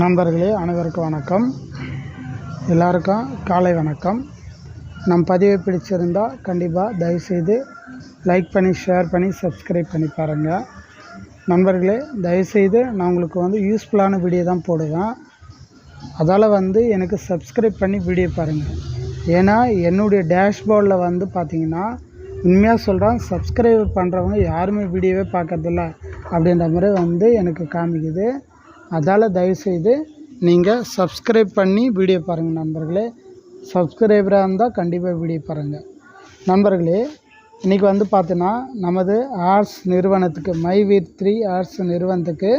நண்பர்களே அனைவருக்கும் வணக்கம். எல்லாருக்கும் காலை வணக்கம். நம் பதிவை பிடிச்சிருந்தால் கண்டிப்பாக தயவுசெய்து லைக் பண்ணி ஷேர் பண்ணி சப்ஸ்கிரைப் பண்ணி பாருங்கள் நண்பர்களே தயவுசெய்து நான் உங்களுக்கு வந்து யூஸ்ஃபுல்லான வீடியோ தான் போடுவேன். அதால் வந்து எனக்கு சப்ஸ்கிரைப் பண்ணி வீடியோ பாருங்கள் ஏன்னா என்னுடைய டேஷ்போர்டில் வந்து பார்த்திங்கன்னா உண்மையாக சொல்கிறேன் சப்ஸ்கிரைப் பண்ணுறவங்க யாருமே வீடியோவே பார்க்கறதில்ல அப்படின்ற மாதிரி வந்து எனக்கு காமிக்குது. அதால் தயவுசெய்து நீங்கள் சப்ஸ்கிரைப் பண்ணி வீடியோ பாருங்கள் நண்பர்களே. சப்ஸ்கிரைபராக இருந்தால் கண்டிப்பாக வீடியோ பாருங்கள் நண்பர்களே இன்றைக்கி வந்து பார்த்தோன்னா நமது ஆர்ட்ஸ் நிறுவனத்துக்கு மை வீர் த்ரீ ஆர்ட்ஸ் நிறுவனத்துக்கு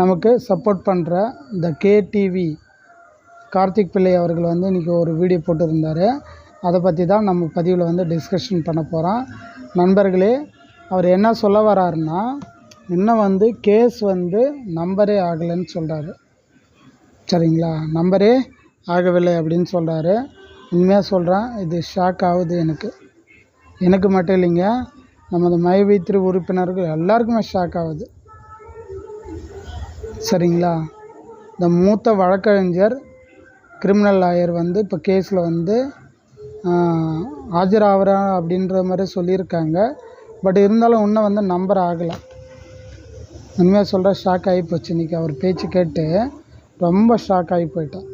நமக்கு சப்போர்ட் பண்ணுற இந்த கேடிவி கார்த்திக் பிள்ளை அவர்கள் வந்து இன்றைக்கி ஒரு வீடியோ போட்டிருந்தார். அதை பற்றி தான் நம்ம பதிவில் வந்து டிஸ்கஷன் பண்ண போகிறோம் நண்பர்களே அவர் என்ன சொல்ல வராருன்னா இன்னும் வந்து கேஸ் வந்து நம்பரே ஆகலைன்னு சொல்கிறாரு சரிங்களா? நம்பரே ஆகவில்லை அப்படின்னு சொல்கிறாரு உண்மையாக சொல்கிறேன் இது ஷாக் ஆகுது எனக்கு. எனக்கு மட்டும் இல்லைங்க நமது மைவைத்திரு உறுப்பினர்கள் எல்லாருக்குமே ஷாக் ஆகுது. சரிங்களா? இந்த மூத்த வழக்கறிஞர் கிரிமினல் லாயர் வந்து இப்போ கேஸில் வந்து ஆஜராகிறா அப்படின்ற மாதிரி சொல்லியிருக்காங்க. பட் இருந்தாலும் இன்னும் வந்து நம்பர் ஆகலை. உண்மையாக சொல்கிற ஷாக் ஆகி போச்சு. இன்றைக்கி அவர் பேச்சு கேட்டு ரொம்ப ஷாக் ஆகி போயிட்டேன்.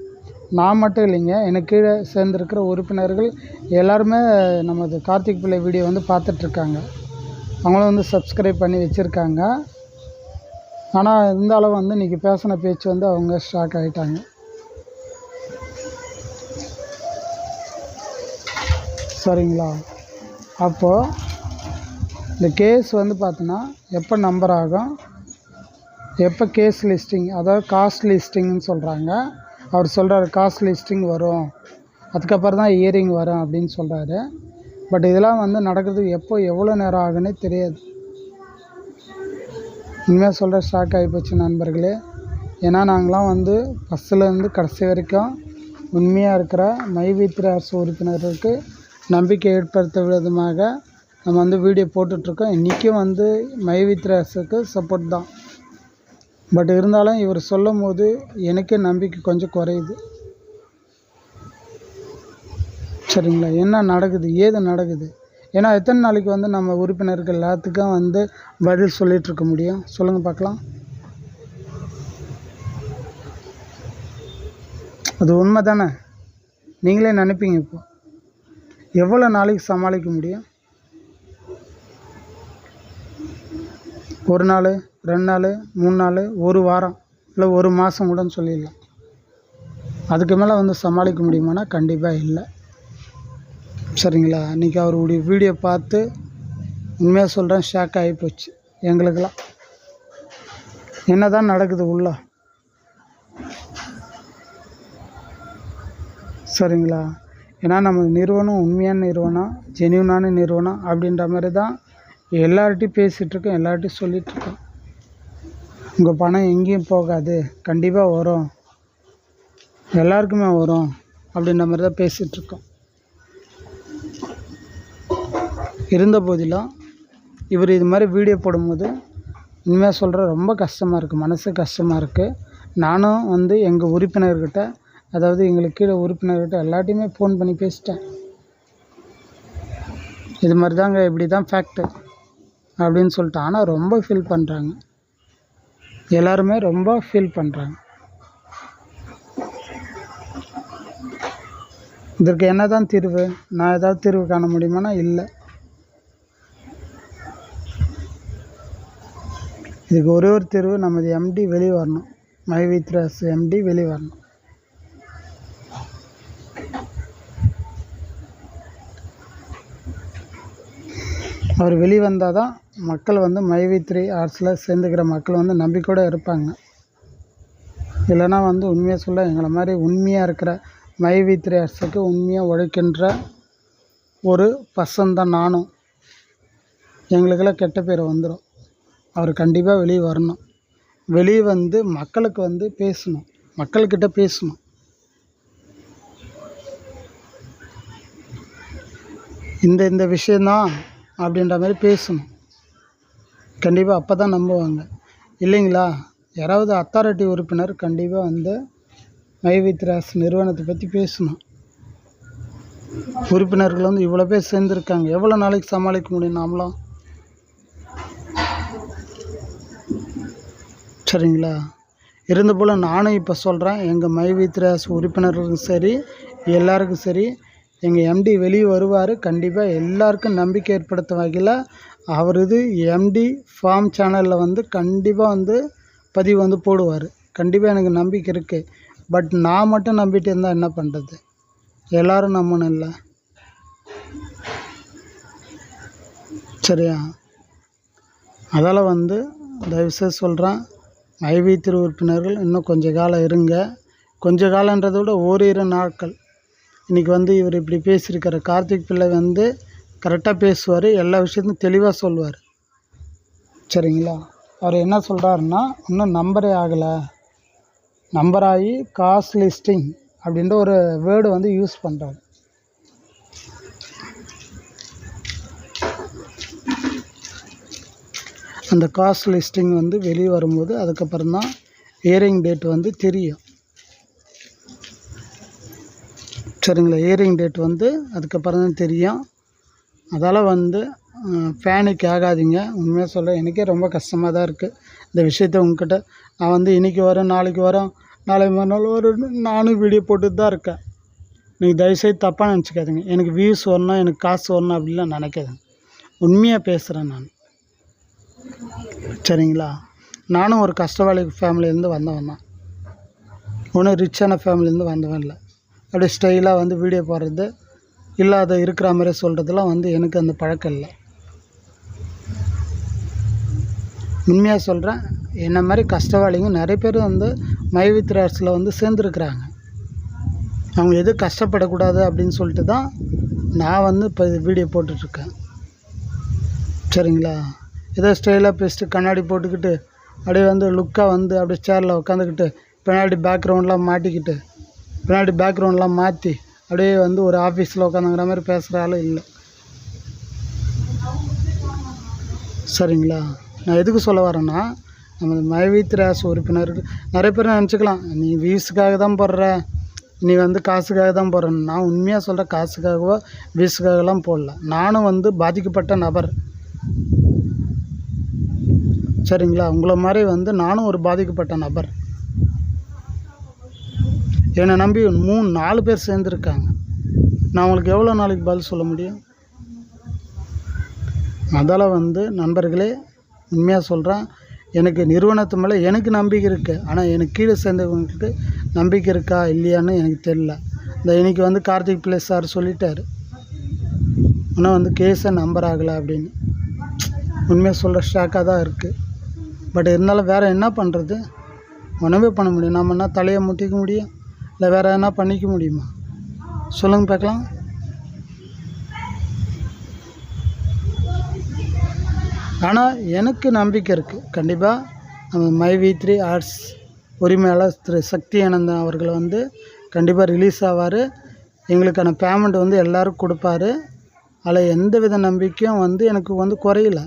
நான் மட்டும் இல்லைங்க எனக்கு கீழே சேர்ந்துருக்கிற உறுப்பினர்கள் எல்லாருமே நமது கார்த்திக் பிள்ளை வீடியோ வந்து பார்த்துட்ருக்காங்க அவங்களும் வந்து சப்ஸ்கிரைப் பண்ணி வச்சுருக்காங்க. ஆனால் இருந்தாலும் வந்து இன்றைக்கி பேசின பேச்சு வந்து அவங்க ஷாக் ஆகிட்டாங்க சரிங்களா? அப்போது இந்த கேஸ் வந்து பார்த்தோன்னா எப்போ நம்பர் ஆகும்? எப்போ கேஸ் லிஸ்டிங் அதாவது காஸ்ட் லிஸ்டிங்னு சொல்கிறாங்க அவர் சொல்கிறார் காஸ்ட் லிஸ்டிங் வரும். அதுக்கப்புறம் தான் இயரிங் வரும் அப்படின்னு சொல்கிறாரு பட் இதெல்லாம் வந்து நடக்கிறதுக்கு எப்போ எவ்வளோ நேரம் ஆகுன்னே தெரியாது. உண்மையாக சொல்கிற ஷாக் ஆகிப்போச்சு நண்பர்களே. ஏன்னா நாங்களாம் வந்து ஃபஸ்ட்டுலேருந்து கடைசி வரைக்கும் உண்மையாக இருக்கிற மைவித்திர அரசு உறுப்பினருக்கு நம்பிக்கை ஏற்படுத்த விதமாக நம்ம வந்து வீடியோ போட்டுட்ருக்கோம். இன்றைக்கும் வந்து மைவித்திர அரசுக்கு சப்போர்ட் தான். பட் இருந்தாலும் இவர் சொல்லும் போது எனக்கே நம்பிக்கை கொஞ்சம் குறையுது. சரிங்களா? என்ன நடக்குது? ஏது நடக்குது? ஏன்னா எத்தனை நாளைக்கு வந்து நம்ம உறுப்பினர்கள் எல்லாத்துக்கும் வந்து பதில் சொல்லிகிட்டு இருக்க முடியும்? சொல்லுங்கள் பார்க்கலாம். அது உண்மை தானே நீங்களே நினைப்பீங்க இப்போ. எவ்வளோ நாளைக்கு சமாளிக்க முடியும்? ஒரு நாள் ரெண்டு நாள் மூணு நாள் ஒரு வாரம் இல்லை ஒரு மாதம் கூடன்னு சொல்லிடலாம். அதுக்கு மேலே வந்து சமாளிக்க முடியுமானா கண்டிப்பாக இல்லை. சரிங்களா? இன்றைக்கி அவருடைய வீடியோ பார்த்து உண்மையாக சொல்கிறேன் ஷாக் ஆகி போச்சு எங்களுக்கெல்லாம். என்ன தான் நடக்குது உள்ள? சரிங்களா? ஏன்னா நம்ம நிறுவனம் உண்மையான நிறுவனம் ஜெனியூனான நிறுவனம் அப்படின்ற மாதிரி தான் எல்லார்ட்டையும் பேசிகிட்ருக்கோம் எல்லார்ட்டையும் சொல்லிகிட்ருக்கோம். உங்கள் பணம் எங்கேயும் போகாது கண்டிப்பாக வரும். எல்லாருக்குமே வரும் அப்படின்ற மாதிரி தான் பேசிகிட்ருக்கோம். இருந்த போதிலும் இவர் இது மாதிரி வீடியோ போடும்போது உண்மையாக சொல்கிற ரொம்ப கஷ்டமாக இருக்குது மனசு கஷ்டமாக இருக்குது நானும் வந்து எங்கள் உறுப்பினர்கிட்ட அதாவது எங்களுக்கு கீழே உறுப்பினர்கிட்ட எல்லாட்டையுமே ஃபோன் பண்ணி பேசிட்டேன். இது மாதிரி தாங்க இப்படி தான் ஃபேக்ட்டு அப்படின்னு சொல்லிட்டு ஆனால் ரொம்ப ஃபீல் பண்ணுறாங்க எல்லாருமே ரொம்ப ஃபீல் பண்ணுறாங்க இதற்கு என்ன தான் தீர்வு? நான் ஏதாவது தீர்வு காண முடியுமானா? இல்லை. இதுக்கு ஒரே ஒரு தீர்வு நமது எம்டி வெளியே வரணும். மைவித்ராஸ் எம்டி வெளியே வரணும். அவர் வெளிவந்தால் தான் மக்கள் வந்து மைவித்ரி ஆர்ட்ஸில் சேர்ந்துக்கிற மக்கள் வந்து நம்பிக்கையோடு இருப்பாங்க. இல்லைன்னா வந்து உண்மையாக சொல்ல எங்களை மாதிரி உண்மையாக இருக்கிற மைவித்ரி ஆர்ட்ஸுக்கு உண்மையாக உழைக்கின்ற ஒரு பர்சன் தான் நானும். எங்களுக்கெல்லாம் கெட்ட பேர் வந்துடும் அவர் கண்டிப்பாக வெளியே வரணும். வெளியே வந்து மக்களுக்கு வந்து பேசணும். மக்கள்கிட்ட பேசணும். இந்த இந்த விஷயந்தான் அப்படின்ற மாதிரி பேசணும். கண்டிப்பாக அப்போ தான் நம்புவாங்க. இல்லைங்களா? யாராவது அத்தாரிட்டி உறுப்பினர் கண்டிப்பாக வந்து மைவித்ராஸ் நிறுவனத்தை பற்றி பேசணும். உறுப்பினர்கள் வந்து இவ்வளோ பேர் சேர்ந்துருக்காங்க. எவ்வளோ நாளைக்கு சமாளிக்க முடியும் நாமளும்? சரிங்களா? இருந்த போல் நானும் இப்போ சொல்கிறேன் எங்கள் மைவித்ராஸ் உறுப்பினர்களுக்கும் சரி எல்லாருக்கும் சரி எங்கள் எம்டி வெளியே வருவார். கண்டிப்பாக எல்லாருக்கும் நம்பிக்கை ஏற்படுத்தும் வகையில் அவர் இது எம்டி ஃபார்ம் சேனலில் வந்து கண்டிப்பாக வந்து பதிவு வந்து போடுவார். கண்டிப்பாக எனக்கு நம்பிக்கை இருக்குது பட் நான் மட்டும் நம்பிட்டு இருந்தால் என்ன பண்ணுறது எல்லோரும் நம்பணும் இல்லை? சரியா? அதால் வந்து தயவுசெய்து சொல்கிறேன் ஐவி திரு உறுப்பினர்கள் இன்னும் கொஞ்ச காலம் இருங்க. கொஞ்ச காலன்றதை விட ஓரிரு நாட்கள். இன்றைக்கி வந்து இவர் இப்படி பேசியிருக்காரு. கார்த்திக் பிள்ளை வந்து கரெக்டாக பேசுவார் எல்லா விஷயத்தையும் தெளிவாக சொல்லுவார். சரிங்களா? அவர் என்ன சொல்கிறாருன்னா இன்னும் நம்பரே ஆகலை. நம்பராகி காஸ்ட் காஸ் லிஸ்டிங் அப்படின்ற ஒரு வேர்டு வந்து யூஸ் பண்ணுறாரு அந்த காஸ்ட் லிஸ்டிங் வந்து வெளியே வரும்போது அதுக்கப்புறம் தான் இயரிங் டேட் வந்து தெரியும். சரிங்களா இயரிங் டேட் வந்து அதுக்கப்புறம் தான் தெரியும். அதால் வந்து பேனிக் ஆகாதீங்க. உண்மையாக சொல்ல எனக்கே ரொம்ப கஷ்டமாக தான் இருக்குது இந்த விஷயத்த உங்ககிட்ட நான் வந்து இன்றைக்கி வரேன் நாளைக்கு வரேன் நாளை மறுநாள் வரும் நானும் வீடியோ போட்டுட்டு தான் இருக்கேன். நீங்கள் தயவுசெய்து தப்பாக நினச்சிக்காதீங்க. எனக்கு வியூஸ் வரணும் எனக்கு காசு வரணும் அப்படின்லாம் நினைக்காதுங்க. உண்மையாக பேசுகிறேன் நான். சரிங்களா? நானும் ஒரு கஷ்டவாளி ஃபேமிலியிலேருந்து வந்தவன் தான். ஒன்றும் ரிச்சான ஃபேமிலியிலேருந்து வந்தவன் இல்லை. அப்படியே ஸ்டைலாக வந்து வீடியோ போடுறது. இல்லாத இருக்கிற மாதிரி சொல்கிறதுலாம் வந்து எனக்கு அந்த பழக்கம் இல்லை. உண்மையாக சொல்கிறேன் என்ன மாதிரி கஷ்டவாளிங்க நிறைய பேர் வந்து மைவித்ராஸில் வந்து சேர்ந்துருக்குறாங்க. அவங்க எதுவும் கஷ்டப்படக்கூடாது அப்படின்னு சொல்லிட்டு தான் நான் வந்து இப்போ வீடியோ போட்டுட்ருக்கேன். சரிங்களா? ஏதோ ஸ்டைலாக பேசிட்டு கண்ணாடி போட்டுக்கிட்டு அப்படியே வந்து லுக்காக வந்து அப்படியே சேரில் உட்காந்துக்கிட்டு பின்னாடி பேக்ரவுண்ட்லாம் மாட்டிக்கிட்டு பின்னாடி பேக்ரவுண்ட்லாம் மாற்றி அப்படியே வந்து ஒரு ஆஃபீஸில் உட்காந்துங்கிற மாதிரி பேசுகிற ஆளும் இல்லை. சரிங்களா? நான் எதுக்கு சொல்ல வரேன்னா நம்ம மைவித்ராஸ் உறுப்பினர் நிறைய பேர் நினச்சிக்கலாம் நீ வியூஸுக்காக தான் போடுற நீ வந்து காசுக்காக தான் போடுறேன் நான் உண்மையாக சொல்கிறேன் காசுக்காகவோ வியூஸுக்காகலாம் போடல. நானும் வந்து பாதிக்கப்பட்ட நபர். சரிங்களா? உங்களை மாதிரி வந்து நானும் ஒரு பாதிக்கப்பட்ட நபர். என்னை நம்பி மூணு நாலு பேர் சேர்ந்துருக்காங்க. நான் உங்களுக்கு எவ்வளோ நாளைக்கு பதில் சொல்ல முடியும்? அதால் வந்து நண்பர்களே உண்மையாக சொல்கிறேன் எனக்கு நிறுவனத்து மேலே எனக்கு நம்பிக்கை இருக்குது ஆனால் எனக்கு கீழே சேர்ந்தவங்களுக்கு நம்பிக்கை இருக்கா இல்லையான்னு எனக்கு தெரில இந்த இன்றைக்கி வந்து கார்த்திக் பிள்ளை சார் சொல்லிட்டார். ஆனால் வந்து கேஸை நம்பர் ஆகலை அப்படின்னு. உண்மையாக சொல்கிற ஷாக்காக தான் இருக்குது பட் இருந்தாலும் வேறு என்ன பண்ணுறது ஒன்றுமே பண்ண முடியும். நம்ம என்ன தலையை முட்டிக்க முடியும்? இல்லை வேறு எதனா பண்ணிக்க முடியுமா? சொல்லுங்கள் பார்க்கலாம். ஆனால் எனக்கு நம்பிக்கை இருக்குது கண்டிப்பாக நம்ம மை வி த்ரீ ஆர்ட்ஸ் உரிமையாளர் திரு சக்தி ஆனந்தன் அவர்கள் வந்து கண்டிப்பாக ரிலீஸ் ஆவார். எங்களுக்கான பேமெண்ட் வந்து எல்லோரும் கொடுப்பாரு. அதில் எந்த வித நம்பிக்கையும் வந்து எனக்கு வந்து குறையல.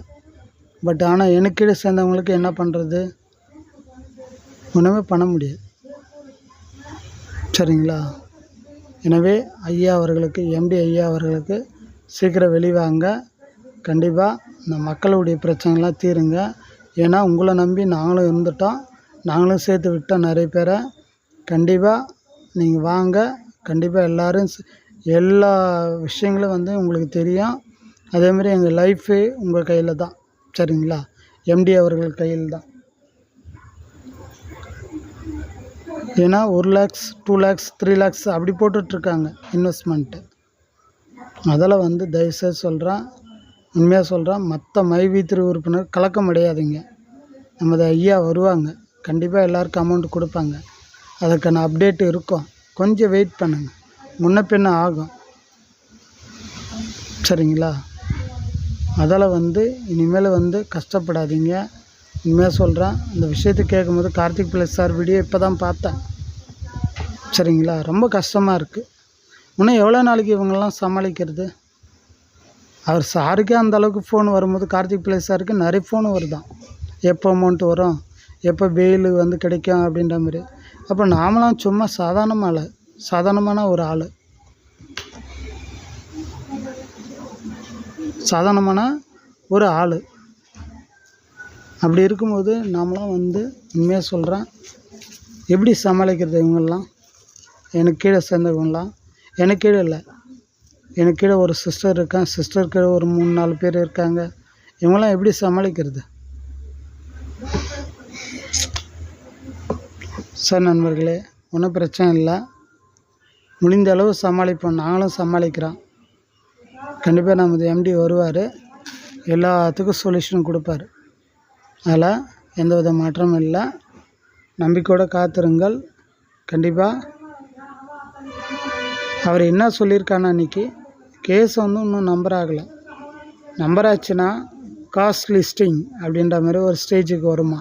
பட் ஆனால் எனக்கீடு சேர்ந்தவங்களுக்கு என்ன பண்ணுறது ஒன்றுமே பண்ண முடியாது. சரிங்களா எனவே ஐயா அவர்களுக்கு எம்டி ஐயா அவர்களுக்கு சீக்கிரம் வெளிவாங்க கண்டிப்பாக இந்த மக்களுடைய பிரச்சனைலாம் தீருங்க. ஏன்னா உங்களை நம்பி நாங்களும் இருந்துட்டோம். நாங்களும் சேர்த்து விட்டோம் நிறைய பேரை. கண்டிப்பாக நீங்கள் வாங்க. கண்டிப்பாக எல்லோரும் எல்லா விஷயங்களும் வந்து உங்களுக்கு தெரியும். அதேமாதிரி எங்கள் லைஃபு உங்கள் கையில் தான். சரிங்களா? எம்டி அவர்கள் கையில் தான். ஏன்னா ஒரு லேக்ஸ் டூ லேக்ஸ் த்ரீ லேக்ஸ் அப்படி போட்டுட்ருக்காங்க இன்வெஸ்ட்மெண்ட்டு அதில் வந்து தயவுசெய்து சொல்கிறேன் உண்மையாக சொல்கிறேன் மற்ற மைவி திரு உறுப்பினர் கலக்கம் அடையாதீங்க நமது ஐயா வருவாங்க. கண்டிப்பாக எல்லாருக்கும் அமௌண்ட் கொடுப்பாங்க. அதற்கான அப்டேட் இருக்கும். கொஞ்சம் வெயிட் பண்ணுங்கள் முன்ன பின்ன ஆகும். சரிங்களா? அதில் வந்து இனிமேல் வந்து கஷ்டப்படாதீங்க. உண்மையாக சொல்கிறேன் இந்த விஷயத்தை கேட்கும்போது கார்த்திக் பிள்ளை சார் வீடியோ இப்போ தான் பார்த்தேன். சரிங்களா? ரொம்ப கஷ்டமாக இருக்குது இன்னும் எவ்வளோ நாளைக்கு இவங்கெல்லாம் சமாளிக்கிறது? அவர் சாருக்கே அந்த அளவுக்கு ஃபோன் வரும்போது கார்த்திக் பிள்ளை சாருக்கு நிறைய ஃபோன் வருதான். எப்போ அமௌண்ட் வரும்? எப்போ வெயில் வந்து கிடைக்கும் அப்படின்ற மாதிரி. அப்போ நாமளாம் சும்மா சாதாரண ஆள் சாதாரணமான ஒரு ஆள். சாதாரணமான ஒரு ஆள். அப்படி இருக்கும்போது நாமளாம் வந்து உண்மையாக சொல்கிறேன் எப்படி சமாளிக்கிறது இவங்கெல்லாம்? எனக்கு கீழே சேர்ந்தவங்களாம் எனக்கு கீழே இல்லை. எனக்கு கீழே ஒரு சிஸ்டர் இருக்கான். சிஸ்டர் கீழே ஒரு மூணு நாலு பேர் இருக்காங்க. இவங்களாம் எப்படி சமாளிக்கிறது? சார் நண்பர்களே ஒன்றும் பிரச்சனை இல்லை. முடிந்த அளவு சமாளிப்போம். நாங்களும் சமாளிக்கிறோம். கண்டிப்பாக நமது எம்டி வருவார். எல்லாத்துக்கும் சொல்யூஷன் கொடுப்பாரு. அதில் எந்த வித மாற்றமும் இல்லை. நம்பிக்கையோடு காத்திருங்கள். கண்டிப்பாக அவர் என்ன சொல்லியிருக்காருன்னா அன்றைக்கி கேஸ் வந்து இன்னும் நம்பர் ஆகலை. நம்பர் ஆச்சுன்னா காஸ்ட் லிஸ்டிங் அப்படின்ற மாதிரி ஒரு ஸ்டேஜுக்கு வருமா?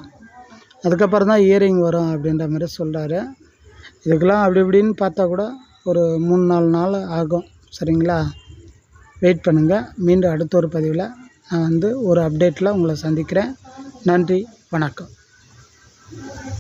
அதுக்கப்புறம் தான் இயரிங் வரும் அப்படின்ற மாதிரி சொல்கிறாரு இதுக்கெல்லாம் அப்படி இப்படின்னு பார்த்தா கூட ஒரு மூணு நாலு நாள் ஆகும். சரிங்களா? வெயிட் பண்ணுங்கள் மீண்டும் அடுத்த ஒரு பதிவில் நான் வந்து ஒரு அப்டேட்டில் உங்களை சந்திக்கிறேன். நன்றி வணக்கம்.